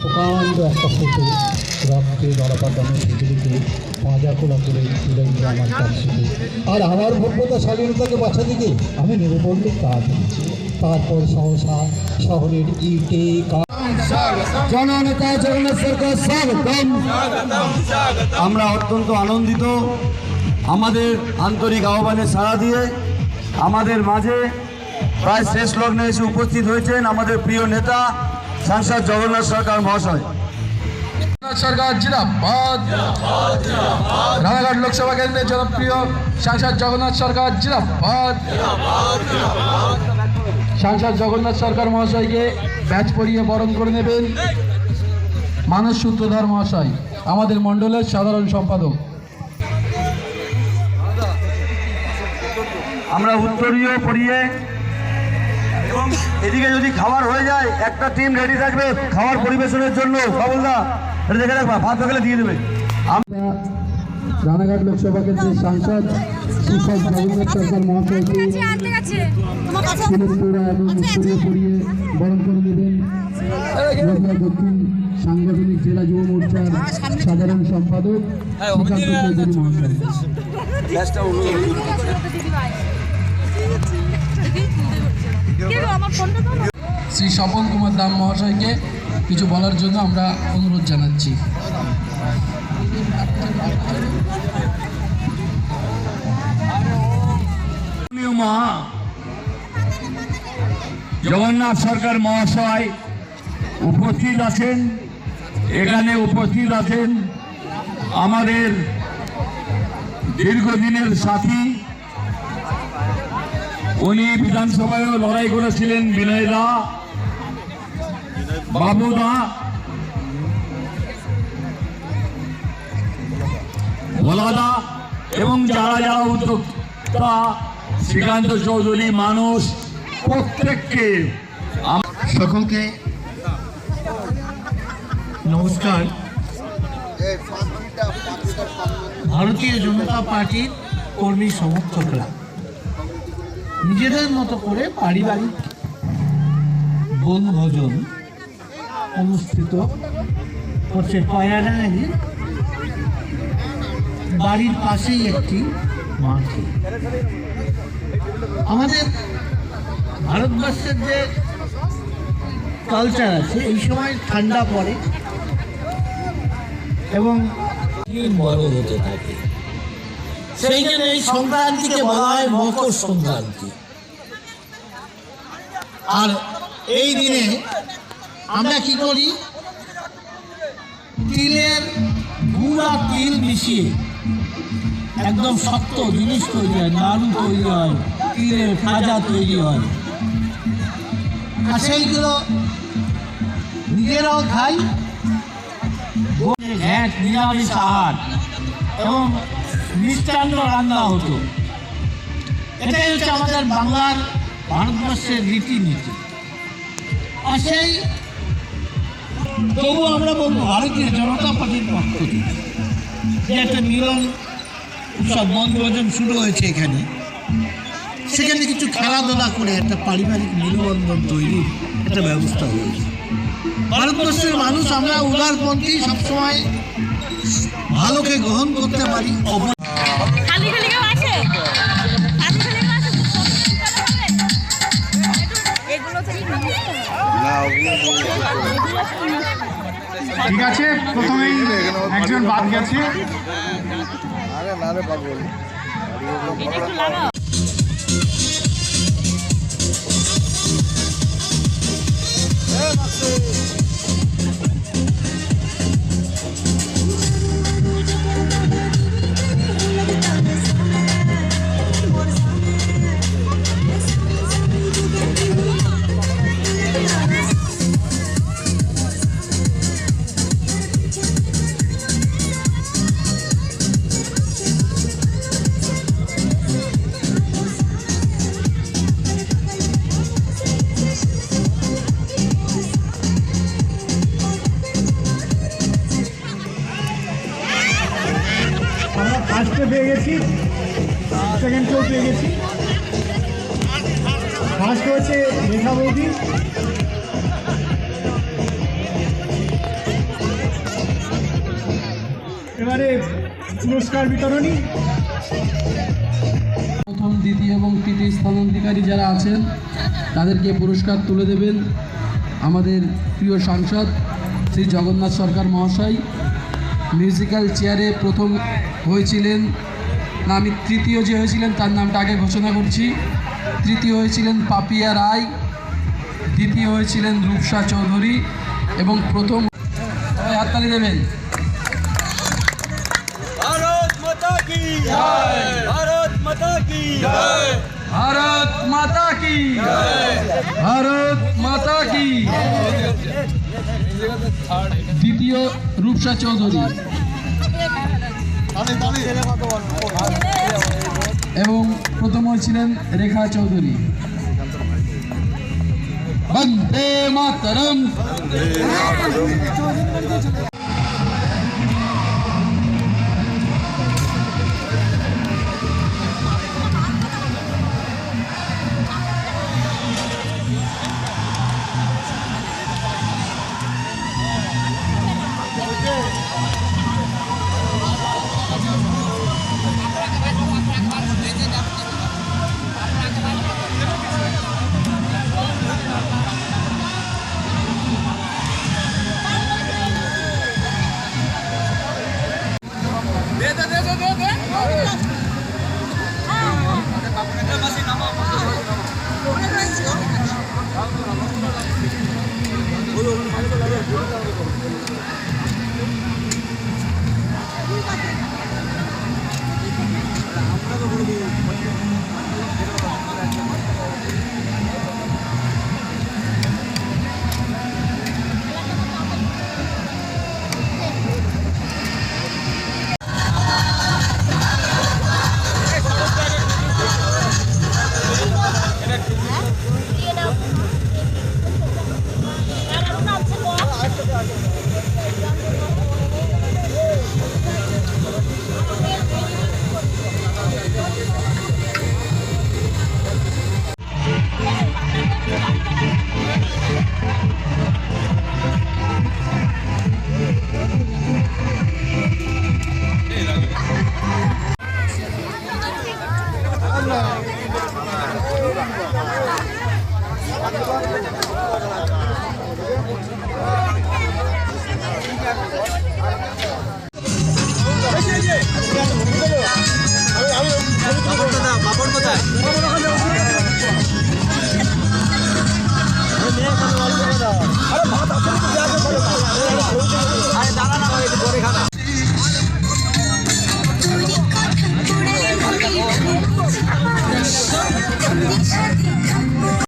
প্রকাণ্ড একটা ফটো মাজা খোলা করে আমার আর আমার ভব্যতা স্বাধীনতাকে বাঁচা দিকে আমি নেমে কাজ তারপর সহসা শহরের ইটে আমরা অত্যন্ত আনন্দিত। আমাদের আন্তরিক আহ্বানে সাড়া দিয়ে আমাদের মাঝে প্রায় শেষ লগ্নে এসে উপস্থিত হয়েছেন আমাদের প্রিয় নেতা সাংসদ জগন্নাথ সরকার মহাশয়। সরকার জিরাবাদ রানাঘাট লোকসভা কেন্দ্রের জনপ্রিয় সাংসদ জগন্নাথ সরকার জিরাবাদ সাংসদ জগন্নাথ সরকার মহাশয়কে ব্যাচ পরিয়ে বরণ করে নেবেন মানস সূত্রধর মহাশয় আমাদের মণ্ডলের সাধারণ সম্পাদক। আমরা উত্তরীয় পড়িয়ে এবং এদিকে যদি খাবার হয়ে যায় একটা টিম রেডি থাকবে খাবার পরিবেশনের জন্য সবলদা এটা দেখে রাখবা ভাত থাকলে দিয়ে দেবে রানাঘাট লোকসভা কেন্দ্রের সাংসদ শিক্ষক জগন্নাথ সরকার মহাশয়কে বরণ করে দক্ষিণ সাংগঠনিক জেলা যুব মোর্চার সাধারণ সম্পাদক শ্রীকান্ত চৌধুরী মহাশয় শ্রী স্বপন কুমার দাম মহাশয়কে কিছু বলার জন্য আমরা অনুরোধ জানাচ্ছি। জগন্নাথ সরকার মহাশয় উপস্থিত আছেন এখানে উপস্থিত আছেন আমাদের দীর্ঘদিনের সাথী উনি বিধানসভায়ও লড়াই করেছিলেন বিনয় দা বাবু দা ভোলাদা এবং যারা যারা উদ্যোক্তা, শ্রীকান্ত চৌধুরী মানুষ, প্রত্যেককে সকলকে নমস্কার। ভারতীয় জনতা পার্টির কর্মী সমর্থকরা। নিজেদের মতো করে পারিবারিক বনভোজন অনুষ্ঠিত করছে পয়ারানির বাড়ির পাশেই একটি মাঠে। আমাদের ভারতবর্ষের যে কালচার আছে, এই সময় ঠান্ডা পড়ে এবং বড় হতে থাকে? সেই জন্য এই সংক্রান্তিকে বলা হয় মকর সংক্রান্তি। আর এই দিনে আমরা কি করি? তিলের গুড় তিল মিশিয়ে একদম শক্ত জিনিস তৈরি হয়, নাড়ু তৈরি হয়, তিলের খাজা তৈরি হয়। আর সেইগুলো নিজেরাও খাই। ঘ্যাট নিরামিষ আহার। এবং মিষ্টান্ন রান্না হতো। এটাই হচ্ছে আমাদের বাংলার ভারতবর্ষের রীতিনীতি। আর সেই তবু আমরা বলব ভারতীয় জনতা পার্টির পক্ষ থেকে যে একটা মিলন উৎসব, বনভোজন শুরু হয়েছে এখানে। সেখানে কিছু খেলাধুলা করে একটা পারিবারিক মেলবন্ধন তৈরির একটা ব্যবস্থা হয়েছে। ভারতবর্ষের মানুষ আমরা উদারপন্থী, সবসময় ভালোকে গ্রহণ করতে পারি ঠিক আছে? প্রথমেই একজন বাদ গেছে। আরে না সেকেন্ড পেয়ে গেছি। ফার্স্ট হয়েছে মেঘা বৌদি। এবারে পুরস্কার বিতরণী। প্রথম, দ্বিতীয় এবং তৃতীয় স্থানাধিকারী যারা আছেন, তাদেরকে পুরস্কার তুলে দেবেন আমাদের প্রিয় সাংসদ শ্রী জগন্নাথ সরকার মহাশয়। মিউজিক্যাল চেয়ারে প্রথম হয়েছিলেন না আমি তৃতীয় যে হয়েছিলেন তার নামটা আগে ঘোষণা করছি। তৃতীয় হয়েছিলেন পাপিয়া রায় দ্বিতীয় হয়েছিলেন রূপসা চৌধুরী এবং প্রথম হাততালি দেবেন। ভারত মাতা কি ভারত মাতা কি দ্বিতীয় রূপসা চৌধুরী। এবং প্রথম ছিলেন রেখা চৌধুরী। বন্দে মাতরম। 啊